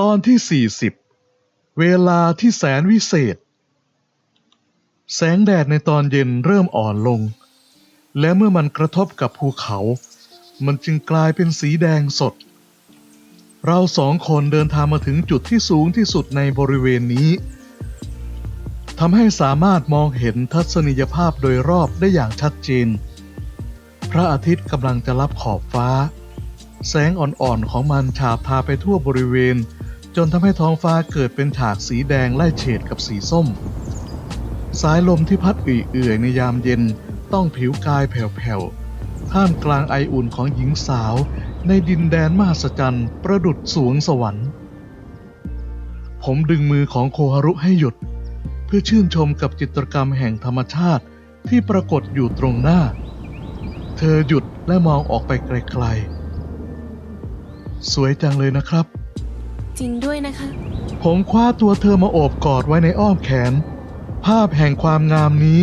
ตอนที่40เวลาที่แสนวิเศษ แสงแดดในตอนเย็นเริ่มอ่อนลง และเมื่อมันกระทบกับภูเขา มันจึงกลายเป็นสีแดงสด เราสองคนเดินทางมาถึงจุดที่สูงที่สุดในบริเวณนี้ทำให้สามารถมองเห็นทัศนียภาพโดยรอบได้อย่างชัดเจน พระอาทิตย์กำลังจะรับขอบฟ้า แสงอ่อนๆของมันฉาบทาไปทั่วบริเวณ จนทำให้ท้องฟ้าเกิดเป็นฉากสีแดงไล่เฉดกับสีส้ม สายลมที่พัดเอื่อยๆในยามเย็นต้องผิวกายแผ่วๆท่ามกลางไออุ่นของหญิงสาว ในดินแดนมหัศจรรย์ประดุดสวงสวรรค์ ผมดึงมือของโคฮารุให้หยุด เพื่อชื่นชมกับจิตรกรรมแห่งธรรมชาติที่ปรากฏอยู่ตรงหน้า เธอหยุดและมองออกไปไกลๆ สวยจังเลยนะครับ จริงด้วยนะคะ ผมคว้าตัวเธอมาโอบกอดไว้ในอ้อมแขน ภาพแห่งความงามนี้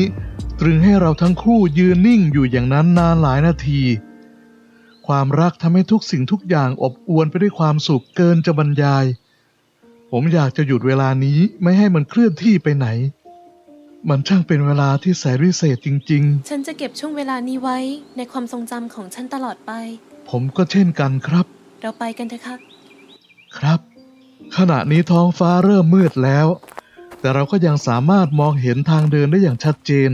ตรึงให้เราทั้งคู่ยืนนิ่งอยู่อย่างนั้นนานหลายนาที ความรักทำให้ทุกสิ่งทุกอย่างอบอวลไปด้วยความสุขเกินจะบรรยาย ผมอยากจะหยุดเวลานี้ไม่ให้มันเคลื่อนที่ไปไหน มันช่างเป็นเวลาที่แสนวิเศษจริง ฉันจะเก็บช่วงเวลานี้ไว้ในความทรงจำของฉันตลอดไป ๆ ผมก็เช่นกันครับ เราไปกันเถอะค่ะ ครับ ขณะนี้ท้องฟ้าเริ่มมืดแล้ว แต่เราก็ยังสามารถมองเห็นทางเดินได้อย่างชัดเจน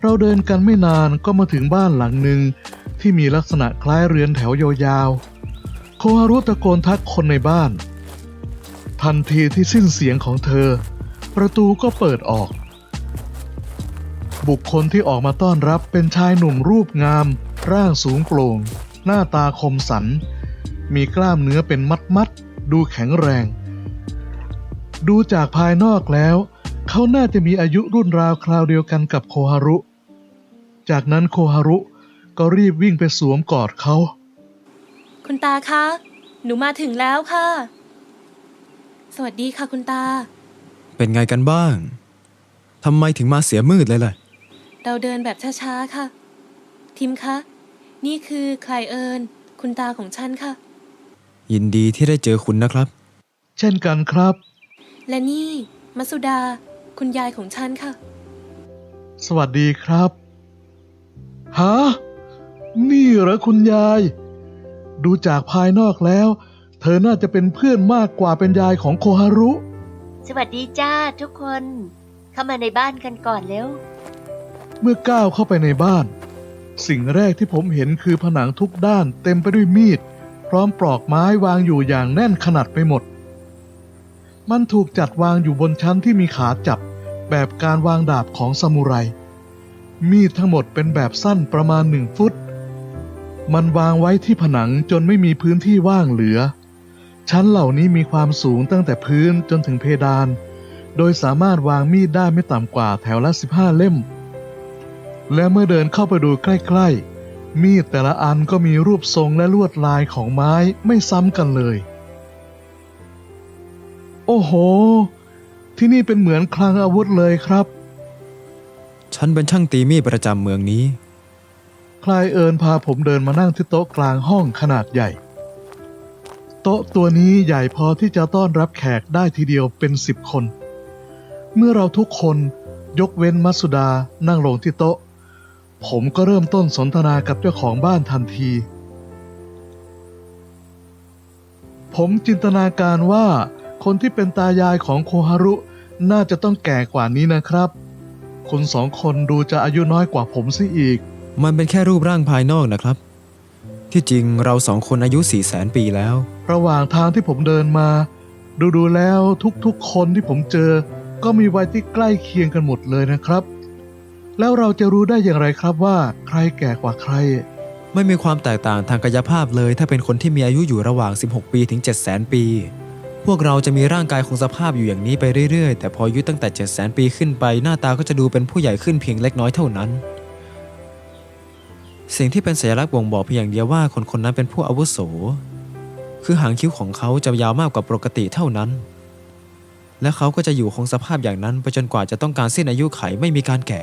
เราเดินกันไม่นานก็มาถึงบ้านหลังหนึ่งที่มีลักษณะคล้ายเรือนแถวยาวๆ โคฮารุตะโกนทักคนในบ้าน ทันทีที่สิ้นเสียงของเธอ ประตูก็เปิดออก บุคคลที่ออกมาต้อนรับเป็นชายหนุ่มรูปงาม ร่างสูงโปร่ง หน้าตาคมสัน มีกล้ามเนื้อเป็นมัดมั ดๆดูแข็งแรง ดูจากภายนอกแล้ว เขาน่าจะมีอายุรุ่นราวคราวเดียวกันกับโคฮารุ จากนั้นโคฮารุก็รีบวิ่งไปสวมกอดเขา คุณตาคะ หนูมาถึงแล้วค่ะ สวัสดีค่ะคุณตา เป็นไงกันบ้าง ทำไมถึงมาเสียมืดเลยล่ะ เราเดินแบบช้าๆค่ะ ทิมคะ นี่คือใครเอิญคุณตาของฉันค่ะ ยินดีที่ได้เจอคุณนะครับ เช่นกันครับ และนี่ มัสุดา คุณยายของฉันค่ะ สวัสดีครับ ฮะ นี่เหรอคุณยาย ดูจากภายนอกแล้ว เธอน่าจะเป็นเพื่อนมากกว่าเป็นยายของโคฮารุ สวัสดีจ้าทุกคน เข้ามาในบ้านกันก่อนเร็ว เมื่อก้าวเข้าไปในบ้าน สิ่งแรกที่ผมเห็นคือผนังทุกด้านเต็มไปด้วยมีดพ ร้อมปลอกไม้วางอยู่อย่างแน่นขนาดไปหมด มันถูกจัดวางอยู่บนชั้นที่มีขาจับแบบการวางดาบของซามูไร มีดทั้งหมดเป็นแบบสั้นประมาณหนึ่งฟุต มันวางไว้ที่ผนังจนไม่มีพื้นที่ว่างเหลือ ชั้นเหล่านี้มีความสูงตั้งแต่พื้นจนถึงเพดาน โดยสามารถวางมีดได้ไม่ต่ำกว่าแถวละ 15 เล่ม และเมื่อเดินเข้าไปดูใกล้ๆ มีดแต่ละอันก็มีรูปทรงและลวดลายของไม้ไม่ซ้ำกันเลย โอ้โห ที่นี่เป็นเหมือนคลังอาวุธเลยครับ ฉันเป็นช่างตีมีดประจำเมืองนี้ คลายเอิญพาผมเดินมานั่งที่โต๊ะกลางห้องขนาดใหญ่ โต๊ะตัวนี้ใหญ่พอที่จะต้อนรับแขกได้ทีเดียวเป็นสิบคน เมื่อเราทุกคนยกเว้นมัตสุดานั่งลงที่โต๊ะ ผมก็เริ่มต้นสนทนากับเจ้าของบ้านทันที ผมจินตนาการว่าคนที่เป็นตายายของโคฮารุน่าจะต้องแก่กว่านี้นะครับคุณสองคนดูจะอายุน้อยกว่าผมซิอีก มันเป็นแค่รูปร่างภายนอกนะครับ ที่จริงเราสองคนอายุสี่แสนปีแล้ว ระหว่างทางที่ผมเดินมาดูดูๆแล้วทุกๆคนที่ผมเจอ ก็มีวัยที่ใกล้เคียงกันหมดเลยนะครับ แล้วเราจะรู้ได้อย่างไรครับว่าใครแก่กว่าใคร ไม่มีความแตกต่างทางกายภาพเลย ถ้าเป็นคนที่มีอายุอยู่ระหว่าง 16 ปีถึง 7 0 0 0 0 0 ปี พวกเราจะมีร่างกายคงสภาพอยู่อย่างนี้ไปเรื่อยๆ แต่พออายุตั้งแต่ 7 0 0 0 0 0 ปีขึ้นไปหน้าตาก็จะดูเป็นผู้ใหญ่ขึ้นเพียงเล็กน้อยเท่านั้น สิ่งที่เป็นสัญลักษณ์บ่งบอกเพียงอย่างเดียวว่าคนคนนั้นเป็นผู้อาวุโส คือหางคิ้วของเขาจะยาวมากกว่าปกติเท่านั้น และเขาก็จะอยู่คงสภาพอย่างนั้นไปจนกว่าจะต้องการสิ้นอายุไขไม่มีการแก่